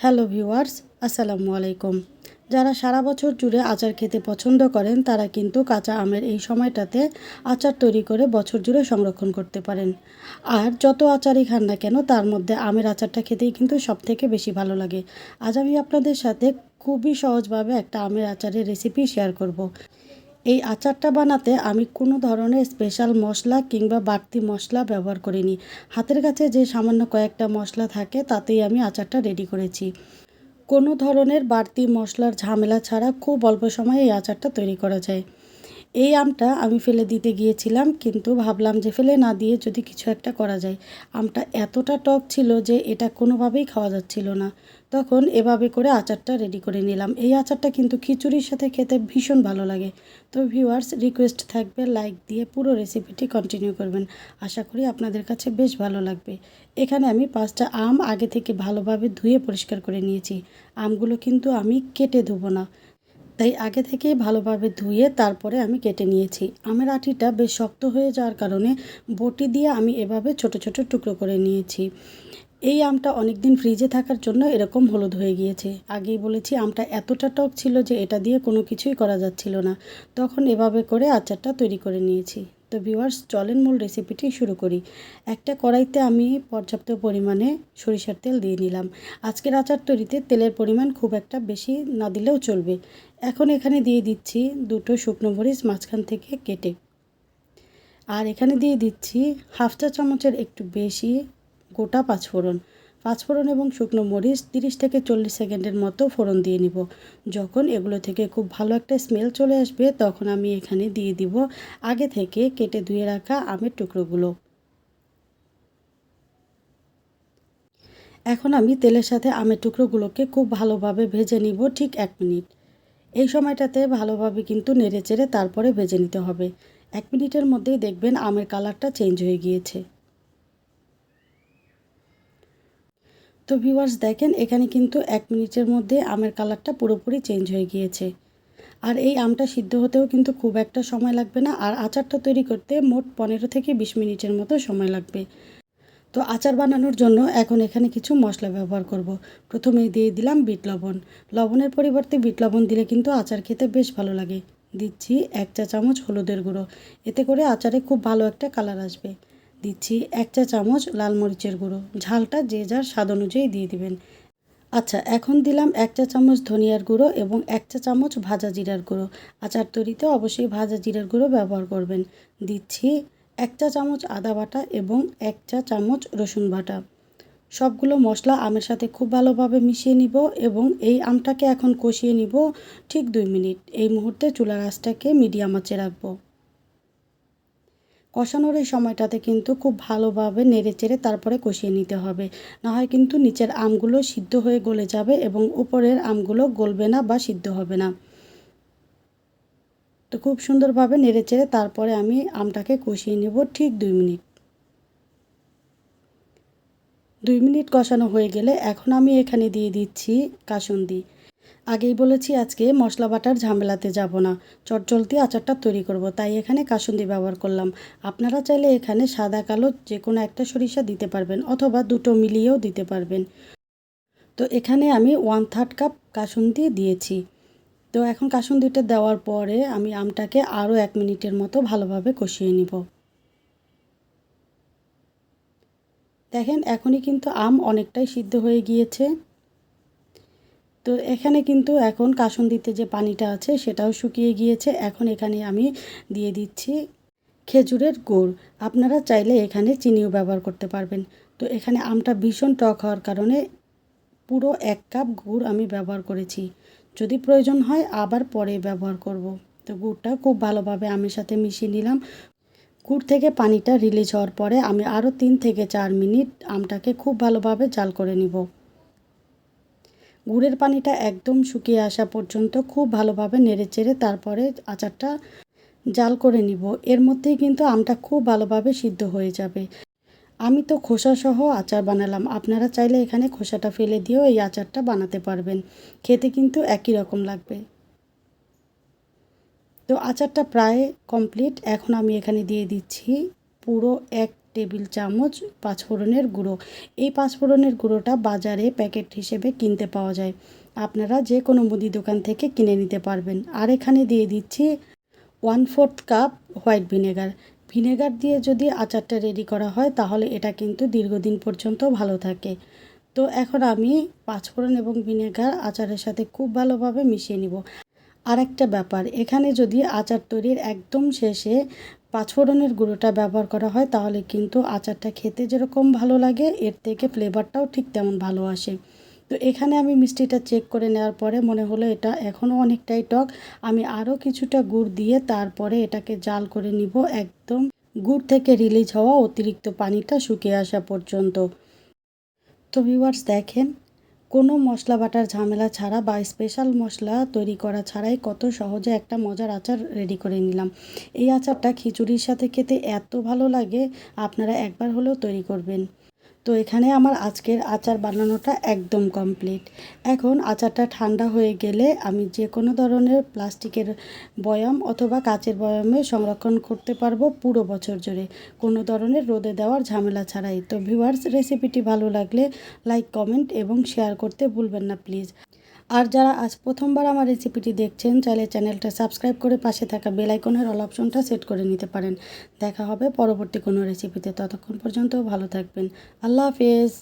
Hello viewers, আসসালামু আলাইকুম। যারা সারা বছর জুড়ে আচার খেতে পছন্দ করেন, তারা কিন্তু কাঁচা আমের এই সময়টাতে আচার তৈরি করে বছর জুড়ে সংরক্ষণ করতে পারেন। আর যত আচারই খান না কেন, তার মধ্যে আমের আচারটা খেতেই কিন্তু সব থেকে বেশি ভালো লাগে। আজ আমি আপনাদের সাথে খুবই সহজভাবে একটা আমের আচারের রেসিপি শেয়ার করব। এই আচারটা বানাতে আমি কোনো ধরনের স্পেশাল মশলা কিংবা বাড়তি মশলা ব্যবহার করিনি। হাতের কাছে যে সামান্য কয়েকটা মশলা থাকে, তাতেই আমি আচারটা রেডি করেছি। কোনো ধরনের বাড়তি মশলার ঝামেলা ছাড়া খুব অল্প সময়ে এই আচারটা তৈরি করা যায়। এই আমটা আমি ফেলে দিতে গিয়েছিলাম, কিন্তু ভাবলাম যে ফেলে না দিয়ে যদি কিছু একটা করা যায়। আমটা এতটা টক ছিল যে এটা কোনোভাবেই খাওয়া যাচ্ছিল না। তখন এভাবে করে আচারটা রেডি করে নিলাম। এই আচারটা কিন্তু খিচুড়ির সাথে খেতে ভীষণ ভালো লাগে। তো ভিউয়ার্স রিকোয়েস্ট থাকবে লাইক দিয়ে পুরো রেসিপিটি কন্টিনিউ করবেন। আশা করি আপনাদের কাছে বেশ ভালো লাগবে। এখানে আমি পাঁচটা আম আগে থেকে ভালোভাবে ধুয়ে পরিষ্কার করে নিয়েছি। আমগুলো কিন্তু আমি কেটে ধুবো না। তাই আগে থেকেই ভালোভাবে ধুয়ে তারপরে আমি কেটে নিয়েছি। আমের আটিটা বেশ শক্ত হয়ে যাওয়ার কারণে বটি দিয়ে আমি এভাবে ছোট ছোট টুকরো করে নিয়েছি। এই আমটা অনেক দিন ফ্রিজে থাকার জন্য এরকম হলুদ হয়ে গিয়েছে। আগেই বলেছি, আমটা এতটা টক ছিল যে এটা দিয়ে কোনো কিছুই করা যাচ্ছিল না। তখন এভাবে করে আচারটা তৈরি করে নিয়েছি। তো ভিউয়ার্স চলেন মূল রেসিপিটি শুরু করি। একটা কড়াইতে আমি পর্যাপ্ত পরিমাণে সরিষার তেল দিয়ে নিলাম। আজকের আচার তৈরিতে তেলের পরিমাণ খুব একটা বেশি না দিলেও চলবে। এখন এখানে দিয়ে দিচ্ছি দুটো শুকনো মরিচ মাঝখান থেকে কেটে। আর এখানে দিয়ে দিচ্ছি হাফ চা চামচের একটু বেশি গোটা পাঁচফোড়ন। পাঁচফোড়ন এবং শুকনো মরিচ তিরিশ থেকে চল্লিশ সেকেন্ডের মতো ফোড়ন দিয়ে নিব। যখন এগুলো থেকে খুব ভালো একটা স্মেল চলে আসবে, তখন আমি এখানে দিয়ে দিব আগে থেকে কেটে ধুয়ে রাখা আমের টুকরোগুলো। এখন আমি তেলের সাথে আমের টুকরোগুলোকে খুব ভালোভাবে ভেজে নিব ঠিক এক মিনিট। এই সময়টাতে ভালোভাবে কিন্তু নেড়ে চেড়ে তারপরে ভেজে নিতে হবে। এক মিনিটের মধ্যেই দেখবেন আমের কালারটা চেঞ্জ হয়ে গিয়েছে। তো ভিউয়ার্স দেখেন, এখানে কিন্তু এক মিনিটের মধ্যে আমের কালারটা পুরোপুরি চেঞ্জ হয়ে গিয়েছে। আর এই আমটা সিদ্ধ হতেও কিন্তু খুব একটা সময় লাগবে না, আর আচারটা তৈরি করতে মোট পনেরো থেকে বিশ মিনিটের মতো সময় লাগবে। তো আচার বানানোর জন্য এখন এখানে কিছু মশলা ব্যবহার করব। প্রথমেই দিয়ে দিলাম বিট লবণ। লবণের পরিবর্তে বিট লবণ দিলে কিন্তু আচার খেতে বেশ ভালো লাগে। দিচ্ছি এক চা চামচ হলুদের গুঁড়ো। এতে করে আচারে খুব ভালো একটা কালার আসবে। দিচ্ছি এক চা চামচ লাল মরিচের গুঁড়ো। ঝালটা যে যার স্বাদ অনুযায়ী দিয়ে দিবেন। আচ্ছা এখন দিলাম এক চা চামচ ধনিয়ার গুঁড়ো এবং এক চা চামচ ভাজা জিরার গুঁড়ো। আচার তৈরিতে অবশ্যই ভাজা জিরার গুঁড়ো ব্যবহার করবেন। দিচ্ছি এক চা চামচ আদা বাটা এবং এক চা চামচ রসুন বাটা। সবগুলো মশলা আমের সাথে খুব ভালোভাবে মিশিয়ে নিব এবং এই আমটাকে এখন কষিয়ে নিব ঠিক দুই মিনিট। এই মুহূর্তে চুলার আঁচটাকে মিডিয়াম আঁচে রাখব। কষানোর এই সময়টাতে কিন্তু খুব ভালোভাবে নেড়ে চেড়ে তারপরে কষিয়ে নিতে হবে। না হয় কিন্তু নিচের আমগুলো সিদ্ধ হয়ে গলে যাবে এবং উপরের আমগুলো গলবে না বা সিদ্ধ হবে না। তো খুব সুন্দরভাবে নেড়ে চেড়ে তারপরে আমি আমটাকে কষিয়ে নেব ঠিক দুই মিনিট। দুই মিনিট কষানো হয়ে গেলে এখন আমি এখানে দিয়ে দিচ্ছি কাসুন্দি। আগেই বলেছি আজকে মশলা বাটার ঝামেলাতে যাব না। চটজলদি আচারটা তৈরি করব, তাই এখানে কাসুন্দি ব্যবহার করলাম। আপনারা চাইলে এখানে সাদা, কালো যে কোনো একটা সরিষা দিতে পারবেন অথবা দুটো মিলিয়েও দিতে পারবেন। তো এখানে আমি ওয়ান থার্ড কাপ কাসুন্দি দিয়েছি। তো এখন কাসুন্দিটা দেওয়ার পরে আমি আমটাকে আরও এক মিনিটের মতো ভালোভাবে কষিয়ে নিব। দেখেন এখনই কিন্তু আম অনেকটাই সিদ্ধ হয়ে গিয়েছে। তো এখানে কিন্তু এখন কাসুন্দিতে যে পানিটা আছে সেটাও শুকিয়ে গিয়েছে। এখন এখানে আমি দিয়ে দিচ্ছি খেজুরের গুড়। আপনারা চাইলে এখানে চিনিও ব্যবহার করতে পারবেন। তো এখানে আমটা ভীষণ টক হওয়ার কারণে পুরো এক কাপ গুড় আমি ব্যবহার করেছি। যদি প্রয়োজন হয় আবার পরে ব্যবহার করব। তো গুড়টা খুব ভালোভাবে আমের সাথে মিশিয়ে নিলাম। গুড় থেকে পানিটা রিলিজ হওয়ার পরে আমি আরও তিন থেকে চার মিনিট আমটাকে খুব ভালোভাবে জাল করে নিব। গুড়ের পানিটা একদম শুকিয়ে আসা পর্যন্ত খুব ভালোভাবে নেড়ে চেড়ে তারপরে আচারটা জাল করে নিব। এর মধ্যেই কিন্তু আমটা খুব ভালোভাবে সিদ্ধ হয়ে যাবে। আমি তো খোসাসহ আচার বানালাম। আপনারা চাইলে এখানে খোসাটা ফেলে দিয়েও এই আচারটা বানাতে পারবেন। খেতে কিন্তু একই রকম লাগবে। তো আচারটা প্রায় কমপ্লিট। এখন আমি এখানে দিয়ে দিচ্ছি পুরো এক টেবিল চামচ পাঁচফোড়নের গুঁড়ো। এই পাঁচফোড়নের গুঁড়োটা বাজারে প্যাকেট হিসেবে কিনতে পাওয়া যায়। আপনারা যে কোনো মুদি দোকান থেকে কিনে নিতে পারবেন। আর এখানে দিয়ে দিচ্ছি one fourth cup white vinegar. Vinegar দিয়ে যদি আচারটা রেডি করা হয়, তাহলে এটা কিন্তু দীর্ঘদিন পর্যন্ত ভালো থাকে। তো এখন আমি পাঁচফোড়ন এবং ভিনেগার আচারের সাথে খুব ভালোভাবে মিশিয়ে নিব। আর একটা ব্যাপার, এখানে যদি আচার তৈরির একদম শেষে পাঁচফোড়নের গুঁড়োটা ব্যবহার করা হয়, তাহলে কিন্তু আচারটা খেতে যেরকম ভালো লাগে, এর থেকে ফ্লেভারটাও ঠিক তেমন ভালো আসে। তো এখানে আমি মিষ্টিটা চেক করে নেওয়ার পরে মনে হলো এটা এখনও অনেকটাই টক, আমি আরও কিছুটা গুড় দিয়ে তারপরে এটাকে জাল করে নিব, একদম গুড় থেকে রিলিজ হওয়া অতিরিক্ত পানিটা শুকিয়ে আসা পর্যন্ত। তো ভিউয়ার্স দেখেন কোনো মশলা বাটার ঝামেলা ছাড়া বা স্পেশাল মশলা তৈরি করা ছাড়াই কত সহজে একটা মজার আচার রেডি করে নিলাম। এই আচারটা খিচুড়ির সাথে খেতে এত ভালো লাগে, আপনারা একবার হলেও তৈরি করবেন। তো এখানে আমার আজকের আচার বানানোটা একদম কমপ্লিট এখন আচারটা ঠান্ডা হয়ে গেলে আমি যে কোনো ধরনের প্লাস্টিকের বয়াম অথবা কাচের বয়ামে সংরক্ষণ করতে পারব পুরো বছর জুড়ে। কোনো ধরনের রোদে দেওয়ার ঝামেলা ছাড়াই। তো ভিউয়ার্স রেসিপিটি ভালো লাগলে লাইক কমেন্ট এবং শেয়ার করতে ভুলবেন না প্লিজ আর যারা আজ প্রথমবার আমার রেসিপিটি দেখছেন, চাইলে চ্যানেলটা সাবস্ক্রাইব করে পাশে থাকা বেল আইকনের অল অপশনটা সেট করে নিতে পারেন। দেখা হবে পরবর্তী কোনো রেসিপিতে। ততক্ষণ পর্যন্ত ভালো থাকবেন। আল্লাহ হাফেজ।